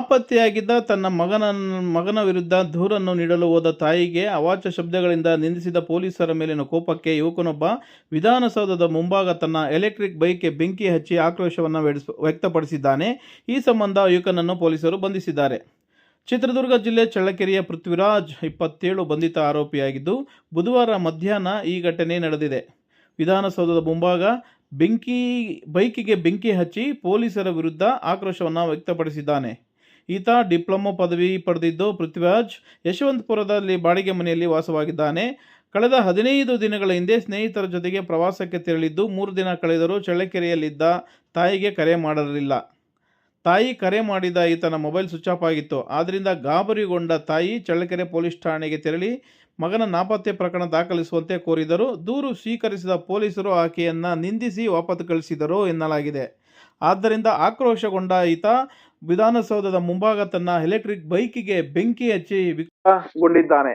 ನಾಪತ್ತೆಯಾಗಿದ್ದ ತನ್ನ ಮಗನ ಮಗನ ವಿರುದ್ಧ ದೂರನ್ನು ನೀಡಲು ಹೋದ ತಾಯಿಗೆ ಅವಾಚ್ಯ ಶಬ್ದಗಳಿಂದ ನಿಂದಿಸಿದ ಪೊಲೀಸರ ಮೇಲಿನ ಕೋಪಕ್ಕೆ ಯುವಕನೊಬ್ಬ ವಿಧಾನಸೌಧದ ಮುಂಭಾಗ ತನ್ನ ಎಲೆಕ್ಟ್ರಿಕ್ ಬೈಕ್ಗೆ ಬೆಂಕಿ ಹಚ್ಚಿ ಆಕ್ರೋಶವನ್ನು ವ್ಯಕ್ತಪಡಿಸಿದ್ದಾನೆ. ಈ ಸಂಬಂಧ ಯುವಕನನ್ನು ಪೊಲೀಸರು ಬಂಧಿಸಿದ್ದಾರೆ. ಚಿತ್ರದುರ್ಗ ಜಿಲ್ಲೆ ಚಳ್ಳಕೆರೆಯ ಪೃಥ್ವಿರಾಜ್ ಇಪ್ಪತ್ತೇಳು ಬಂಧಿತ ಆರೋಪಿಯಾಗಿದ್ದು, ಬುಧವಾರ ಮಧ್ಯಾಹ್ನ ಈ ಘಟನೆ ನಡೆದಿದೆ. ವಿಧಾನಸೌಧದ ಮುಂಭಾಗ ಬೆಂಕಿ, ಬೈಕಿಗೆ ಬೆಂಕಿ ಹಚ್ಚಿ ಪೊಲೀಸರ ವಿರುದ್ಧ ಆಕ್ರೋಶವನ್ನು ವ್ಯಕ್ತಪಡಿಸಿದ್ದಾನೆ. ಈತ ಡಿಪ್ಲೊಮೊ ಪದವಿ ಪಡೆದಿದ್ದು ಪೃಥ್ವಿರಾಜ್ ಯಶವಂತಪುರದಲ್ಲಿ ಬಾಡಿಗೆ ಮನೆಯಲ್ಲಿ ವಾಸವಾಗಿದ್ದಾನೆ. ಕಳೆದ ಹದಿನೈದು ದಿನಗಳ ಹಿಂದೆ ಸ್ನೇಹಿತರ ಜೊತೆಗೆ ಪ್ರವಾಸಕ್ಕೆ ತೆರಳಿದ್ದು, ಮೂರು ದಿನ ಕಳೆದರೂ ಚಳ್ಳಕೆರೆಯಲ್ಲಿದ್ದ ತಾಯಿಗೆ ಕರೆ ಮಾಡಲಿಲ್ಲ. ತಾಯಿ ಕರೆ ಮಾಡಿದ ಈತನ ಮೊಬೈಲ್ ಸ್ವಿಚ್ ಆಫ್ ಆಗಿತ್ತು. ಆದ್ದರಿಂದ ಗಾಬರಿಗೊಂಡ ತಾಯಿ ಚಳ್ಳಕೆರೆ ಪೊಲೀಸ್ ಠಾಣೆಗೆ ತೆರಳಿ ಮಗನ ನಾಪತ್ತೆ ಪ್ರಕರಣ ದಾಖಲಿಸುವಂತೆ ಕೋರಿದರು. ದೂರು ಸ್ವೀಕರಿಸಿದ ಪೊಲೀಸರು ಆಕೆಯನ್ನು ನಿಂದಿಸಿ ವಾಪಸ್ ಕಳಿಸಿದರು ಎನ್ನಲಾಗಿದೆ. ಆದ್ದರಿಂದ ಆಕ್ರೋಶಗೊಂಡ ಈತ ವಿಧಾನಸೌಧದ ಮುಂಭಾಗ ತನ್ನ ಎಲೆಕ್ಟ್ರಿಕ್ ಬೈಕಿಗೆ ಬೆಂಕಿ ಹಚ್ಚಿ ವಿಕೃತಗೊಂಡಿದ್ದಾನೆ